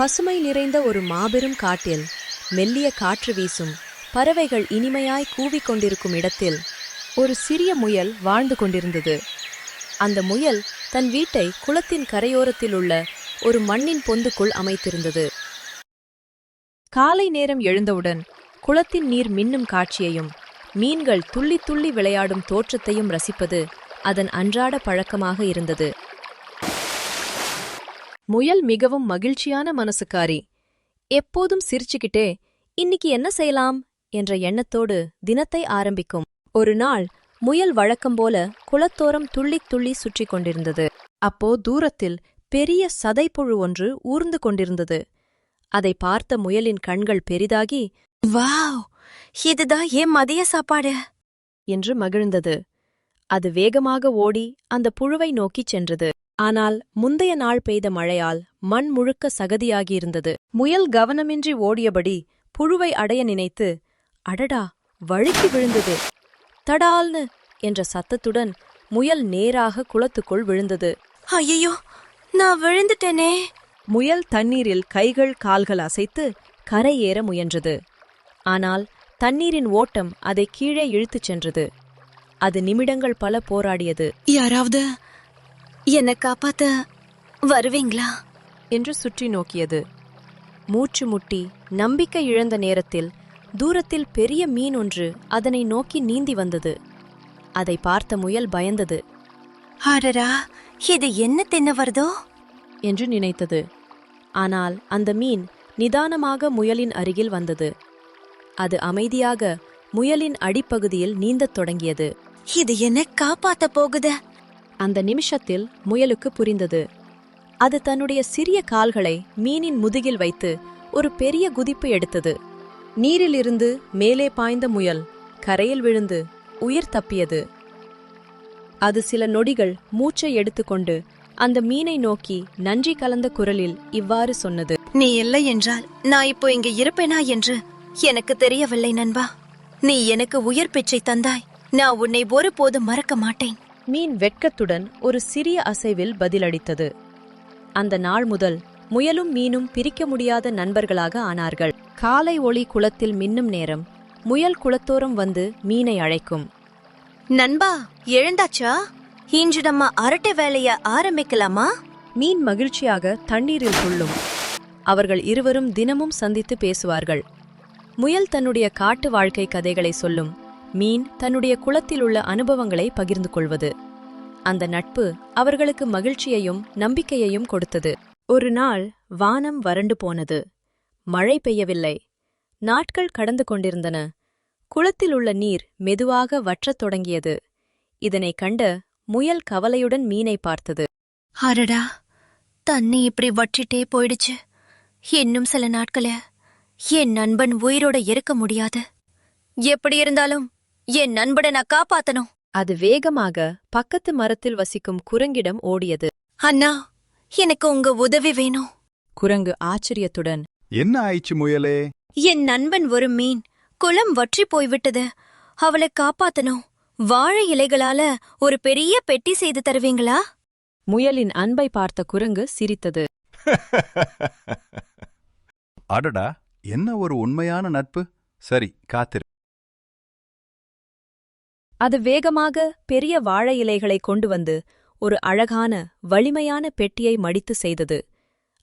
பசுமை நிறைந்த ஒரு மாபெரும் காட்டில் மெல்லிய காற்று வீசும் பறவைகள் இனிமையாய் கூவிக் கொண்டிருக்கும் இடத்தில் ஒரு சிறிய முயல் வாழ்ந்து கொண்டிருந்தது. அந்த முயல் தன் வீட்டை குளத்தின் கரையோரத்தில் உள்ள ஒரு மண்ணின் பொந்துக்குள் அமைத்திருந்தது. காலை நேரம் எழுந்தவுடன் குளத்தின் நீர் மின்னும் காட்சியையும் மீன்கள் துள்ளி துள்ளி விளையாடும் தோற்றத்தையும் ரசிப்பது அதன் அன்றாட பழக்கமாக இருந்தது. முயல் மிகவும் மகிழ்ச்சியான மனசுக்காரி. எப்போதும் சிரிச்சுக்கிட்டே இன்னிக்கு என்ன செய்யலாம்? என்ற எண்ணத்தோடு தினத்தை ஆரம்பிக்கும். ஒரு நாள் முயல் வழக்கம் போல குளத்தோரம் துள்ளித் துள்ளி சுற்றி கொண்டிருந்தது. அப்போ தூரத்தில் பெரிய சதைப்புழு ஒன்று ஊர்ந்து கொண்டிருந்தது. அதை பார்த்த முயலின் கண்கள் பெரிதாகி வாவ்! இதுதான் ஏன் மதிய சாப்பாடு? என்று மகிழ்ந்தது. அது வேகமாக ஓடி அந்த புழுவை நோக்கிச் சென்றது. ஆனால் முந்தைய நாள் பெய்த மழையால் மண் முழுக்க சகதியாகியிருந்தது. முயல் கவனமின்றி ஓடியபடி புழுவை அடைய நினைத்து அடடா வழுக்கி விழுந்தது. தடால்னு! என்ற சத்தத்துடன் முயல் நேராக குளத்துக்குள் விழுந்தது. ஐயோ நான் விழுந்துட்டேனே. முயல் தண்ணீரில் கைகள் கால்கள் அசைத்து கரையேற முயன்றது. ஆனால் தண்ணீரின் ஓட்டம் அதை கீழே இழுத்துச் சென்றது. அது நிமிடங்கள் பல போராடியது. யாராவது என்னை காப்பாத்த வருவீங்களா? என்று சுற்றி நோக்கியது. மூச்சு முட்டி நம்பிக்கை இழந்த நேரத்தில் தூரத்தில் பெரிய மீன் ஒன்று அதனை நோக்கி நீந்தி வந்தது. அதை பார்த்த முயல் பயந்தது. அடடா இது என்ன தின்ன வருதோ என்று நினைத்தது. ஆனால் அந்த மீன் நிதானமாக முயலின் அருகில் வந்தது. அது அமைதியாக முயலின் அடிப்பகுதியில் நீந்தத் தொடங்கியது. இது என்ன காப்பாத்த போகுது? அந்த நிமிஷத்தில் முயலுக்கு புரிந்தது. அது தன்னுடைய சிறிய கால்களை மீனின் முதுகில் வைத்து ஒரு பெரிய குதிப்பு எடுத்தது. நீரிலிருந்து மேலே பாய்ந்த முயல் கரையில் விழுந்து உயிர் தப்பியது. அது சில நொடிகள் மூச்சை எடுத்துக்கொண்டு அந்த மீனை நோக்கி நன்றி கலந்த குரலில் இவ்வாறு சொன்னது. நீ இல்லை என்றால் நான் இப்போ இங்கு இருப்பேனா என்று எனக்கு தெரியவில்லை நண்பா. நீ எனக்கு உயிர் பிச்சை தந்தாய். நான் உன்னை ஒருபோதும் மறக்க மாட்டேன். மீன் வெட்கத்துடன் ஒரு சிறிய அசைவில் பதிலளித்தது. அந்த நாள் முதல் முயலும் மீனும் பிரிக்க முடியாத நண்பர்களாக ஆனார்கள். காலை ஒளி குளத்தில் மின்னும் நேரம் முயல் குளத்தோரம் வந்து மீனை அழைக்கும். நண்பா எழுந்தாச்சா? இன்று நம்ம அரட்டை வேலைய ஆரம்பிக்கலாமா? மீன் மகிழ்ச்சியாக தண்ணீரில் துள்ளும். அவர்கள் இருவரும் தினமும் சந்தித்து பேசுவார்கள். முயல் தன்னுடைய காட்டு வாழ்க்கை கதைகளை சொல்லும். மீன் தன்னுடைய குளத்தில் உள்ள அனுபவங்களை பகிர்ந்து கொள்வது. அந்த நட்பு அவர்களுக்கு மகிழ்ச்சியையும் நம்பிக்கையையும் கொடுத்தது. ஒரு நாள் வானம் வறண்டு போனது. மழை பெய்யவில்லை. நாட்கள் கடந்து கொண்டிருந்தன. குளத்தில் உள்ள நீர் மெதுவாக வற்றத் தொடங்கியது. இதனைக் கண்ட முயல் கவலையுடன் மீனை பார்த்தது. அடடா தண்ணி இப்படி வற்றிட்டே போயிடுச்சு. இன்னும் சில நாட்கள என் நண்பன் உயிரோட இருக்க முடியாது. எப்படி இருந்தாலும் என் நண்பனை நான் காப்பாத்தணும். அது வேகமாக பக்கத்து மரத்தில் வசிக்கும் குரங்கிடம் ஓடியது. அண்ணா எனக்கு உங்க உதவி வேணும். குரங்கு ஆச்சரியத்துடன் என்ன ஆயிடுச்சு முயலே? என் நண்பன் ஒரு மீன் குளம் வற்றி போய்விட்டது. அவளை காப்பாத்தணும். வாழை இலைகளால ஒரு பெரிய பெட்டி செய்து தருவீங்களா? முயலின் அன்பை பார்த்த குரங்கு சிரித்தது. அடடா என்ன ஒரு உண்மையான நட்பு. சரி காத்திரு. அது வேகமாக பெரிய வாழை இலைகளை கொண்டு வந்து ஒரு அழகான வலிமையான பெட்டியை மடித்து செய்தது.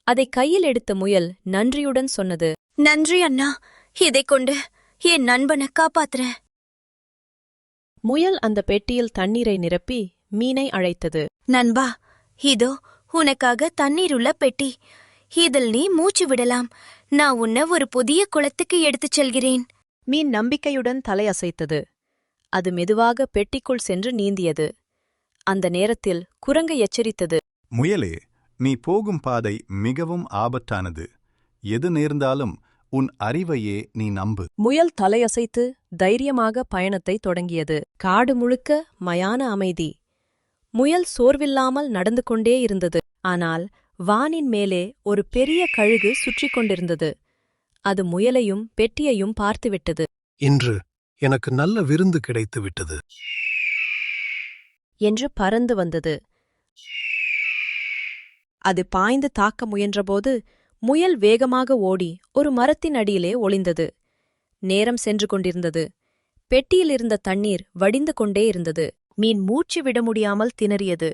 அதை கையில் எடுத்த முயல் நன்றியுடன் சொன்னது நன்றி அண்ணா. இதை கொண்டு என் நண்பனை காப்பாத்துறேன். முயல் அந்த பெட்டியில் தண்ணீரை நிரப்பி மீனை அழைத்தது. நண்பா இதோ உனக்காக தண்ணீருள்ள பெட்டி. இதில் நீ மூச்சு விடலாம். நான் உன்னை ஒரு புதிய குளத்துக்கு எடுத்துச் செல்கிறேன். மீன் நம்பிக்கையுடன் தலையசைத்தது. அது மெதுவாக பெட்டிக்குள் சென்று நீந்தியது. அந்த நேரத்தில் குரங்கு எச்சரித்தது. முயலே நீ போகும் பாதை மிகவும் ஆபத்தானது. எது நேர்ந்தாலும் உன் அறிவையே நீ நம்பு. முயல் தலையசைத்து தைரியமாக பயணத்தை தொடங்கியது. காடு முழுக்க மயான அமைதி. முயல் சோர்வில்லாமல் நடந்து கொண்டே இருந்தது. ஆனால் வானின் மேலே ஒரு பெரிய கழுகு சுற்றிக் கொண்டிருந்தது. அது முயலையும் பெட்டியையும் பார்த்துவிட்டது. இன்று எனக்கு நல்ல விருந்து கிடைத்து விட்டது. என்று பறந்து வந்தது. அது பாய்ந்து தாக்க முயன்றபோது முயல் வேகமாக ஓடி ஒரு மரத்தின் அடியிலே ஒளிந்தது. நேரம் சென்று கொண்டிருந்தது. பெட்டியில் இருந்த தண்ணீர் வடிந்து கொண்டே இருந்தது. மீன் மூச்சு விட முடியாமல் திணறியது.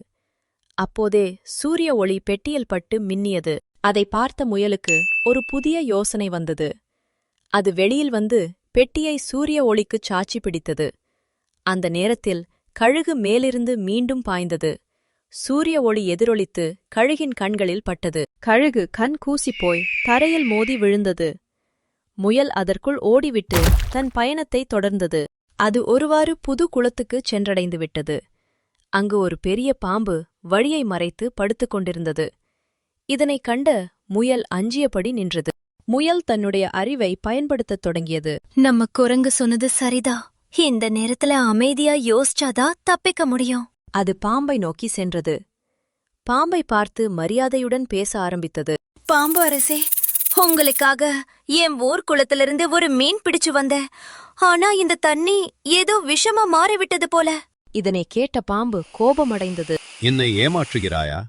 அப்போதே சூரிய ஒளி பெட்டியில் பட்டு மின்னியது. அதை பார்த்த முயலுக்கு ஒரு புதிய யோசனை வந்தது. அது வெளியில் வந்து பெட்டியை சூரிய ஒளிக்குச் சாட்சி பிடித்தது. அந்த நேரத்தில் கழுகு மேலிருந்து மீண்டும் பாய்ந்தது. சூரிய ஒளி எதிரொலித்து கழுகின் கண்களில் பட்டது. கழுகு கண் கூசிப்போய் தரையில் மோதி விழுந்தது. முயல் அதற்குள் ஓடிவிட்டு தன் பயணத்தை தொடர்ந்தது. அது ஒருவாறு புது குளத்துக்குச் சென்றடைந்து விட்டது அங்கு ஒரு பெரிய பாம்பு வழியை மறைத்து படுத்துக் கொண்டிருந்தது. இதனைக் கண்ட முயல் அஞ்சியபடி நின்றது. முயல் தன்னுடைய அறிவை பயன்படுத்தத் தொடங்கியது. நம்ம குரங்கு சொன்னது சரிதான் இந்த நேரத்துல அமைதியா யோசிச்சாதான் தப்பிக்க முடியும். அது பாம்பை நோக்கி சென்றது. பாம்பை பார்த்து மரியாதையுடன் பேச ஆரம்பித்தது. பாம்பு அரசே உங்களுக்காக என் ஊர் குளத்திலிருந்து ஒரு மீன் பிடிச்சு வந்தேன் ஆனா இந்த தண்ணி ஏதோ விஷமா மாறிவிட்டது போல. இதனை கேட்ட பாம்பு கோபமடைந்தது. என்னை ஏமாற்றுகிறாயா?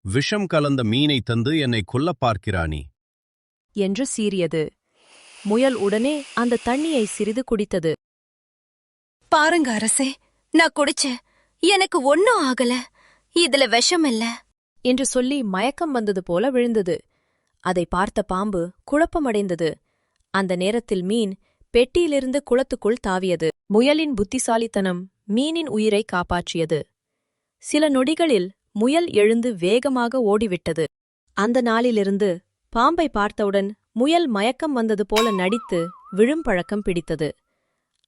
விஷம் கலந்த மீனை தந்து என்னை கொல்லப் பார்க்கிறானி. என்று சீறியது. முயல் உடனே அந்த தண்ணியை சிறிது குடித்தது. பாருங்க அரசே நான் குடிச்சேன். எனக்கு ஒன்னும் ஆகல. இதுல விஷம் இல்ல. என்று சொல்லி மயக்கம் வந்தது போல விழுந்தது. அதை பார்த்த பாம்பு குழப்பமடைந்தது. அந்த நேரத்தில் மீன் பெட்டியிலிருந்து குளத்துக்குள் தாவியது. முயலின் புத்திசாலித்தனம் மீனின் உயிரை காப்பாற்றியது. சில நொடிகளில் முயல் எழுந்து வேகமாக ஓடிவிட்டது. அந்த நாளிலிருந்து பாம்பை பார்த்தவுடன் முயல் மயக்கம் வந்தது போல நடித்து விழும் பழக்கம் பிடித்தது.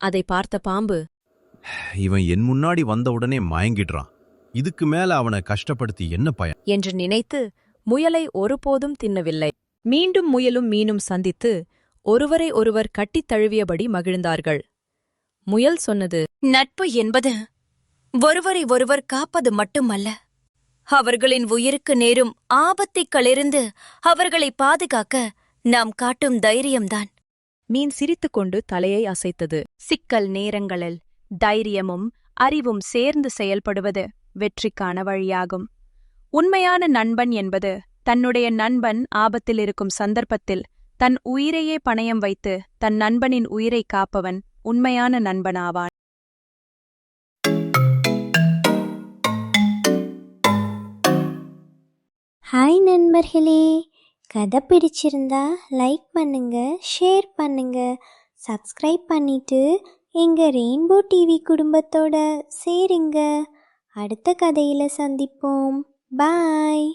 அதை பார்த்த பாம்பு இவன் என் முன்னாடி வந்த உடனே மயங்கிடுறான். இதுக்கு மேல அவனை கஷ்டப்படுத்தி என்ன பயன்? என்று நினைத்து முயலை ஒருபோதும் தின்னவில்லை. மீண்டும் முயலும் மீனும் சந்தித்து ஒருவரை ஒருவர் கட்டித் தழுவியபடி மகிழ்ந்தார்கள். முயல் சொன்னது நட்பு என்பது ஒருவரை ஒருவர் காப்பது மட்டுமல்ல அவர்களின் உயிருக்கு நேரும் ஆபத்துக்களிருந்து அவர்களை பாதுகாக்க நாம் காட்டும் தைரியம்தான். மீன் சிரித்துக்கொண்டு தலையை அசைத்தது. சிக்கல் நேரங்களில் தைரியமும் அறிவும் சேர்ந்து செயல்படுவது வெற்றிக்கான வழியாகும். உண்மையான நண்பன் என்பது தன்னுடைய நண்பன் ஆபத்தில் இருக்கும் சந்தர்ப்பத்தில் தன் உயிரையே பணயம் வைத்து தன் நண்பனின் உயிரை காப்பவன் உண்மையான நண்பனாவான். ஹாய் நண்பர்களே. கதை பிடிச்சிருந்தா லைக் பண்ணுங்க ஷேர் பண்ணுங்க. சப்ஸ்கிரைப் பண்ணிட்டு எங்க ரெயின்போ டிவி குடும்பத்தோட சேருங்க. அடுத்த கதையில சந்திப்போம். பாய்